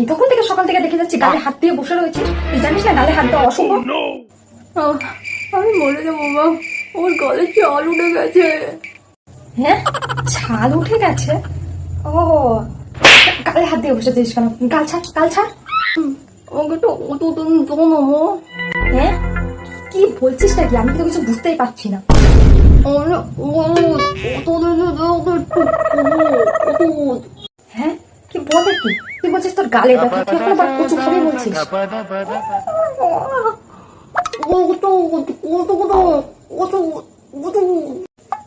নাকি তখন থেকে সকাল থেকে দেখে যাচ্ছি গালে হাত দিয়ে বসে রয়েছে। তুই জানিস না গালে হাত দেওয়া অশুভ আহ, আমি মরে যাব মা। ওর গলে জল উঠে গেছে? হ্যাঁ? ছাল উঠে গেছে? ও গালে হাত দিয়ে বসেছিস কেন? গাল ছাড় গাল ছাড়। হুম, আমাকে তো অত তুমি দেবো হ্যাঁ? কি বলছিস নাকি? আমি তো কিছু বুঝতেই পারছি না। হ্যাঁ? কি বলে কি? তুই বলছিস তোর গালে ব্যথা? তুই এখন আবার কচু খাবি বলছিস?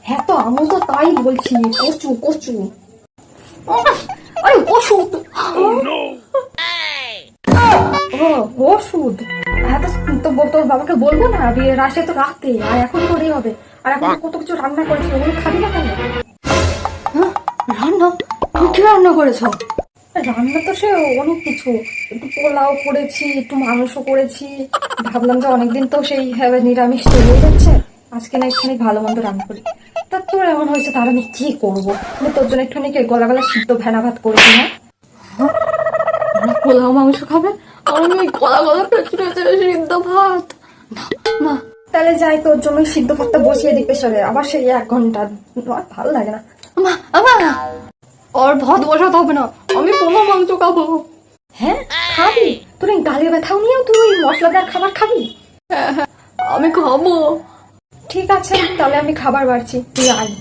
হ্যাঁ তো আমি তো তাই বলছি কচু কচু। আরে ওষুধ ও ওষুধ হ্যাঁ তো তো তোর বাবাকে বলব না বিয়ে রাশে তো রাখতে আর এখন করেই হবে। আর এখন কত কিছু রান্না করেছি ওগুলো খাবি না কেন? হ্যাঁ, রান্না? তুমি কি রান্না করেছ? রান্না তো সে অনেক কিছু। একটু পোলাও করেছি একটু মাংস করেছি। ভাবলাম যে অনেকদিন তো সেই হ্যাঁ, নিরামিষ চলেই যাচ্ছে। আজকে না একটুখানি ভালো মন্দ রান্না করি। তা তোর এমন হয়েছে তার আমি কি করব? আমি তোর জন্য একটুখানি গলা গলা সিদ্ধ ভেনা ভাত করেছি না? আমরা পোলাও মাংস খাবে? আমি গলা গলা পেছনে সিদ্ধ ভাত। না তাহলে যাই তোর জন্য সিদ্ধ ভাতটা বসিয়ে দিই প্রেশারে আবার সেই এক ঘণ্টা। ভালো লাগে না। আমা আমা আর ভাত বসাতে হবে না আমি পোলাও মাংস খাব হ্যাঁ খাবি তোর এই গালে ব্যথাও নিয়েও তুই ওই মশলাদার খাবার খাবি হ্যাঁ হ্যাঁ আমি খাব ঠিক আছে তাহলে আমি খাবার বাড়ছি তুই আয়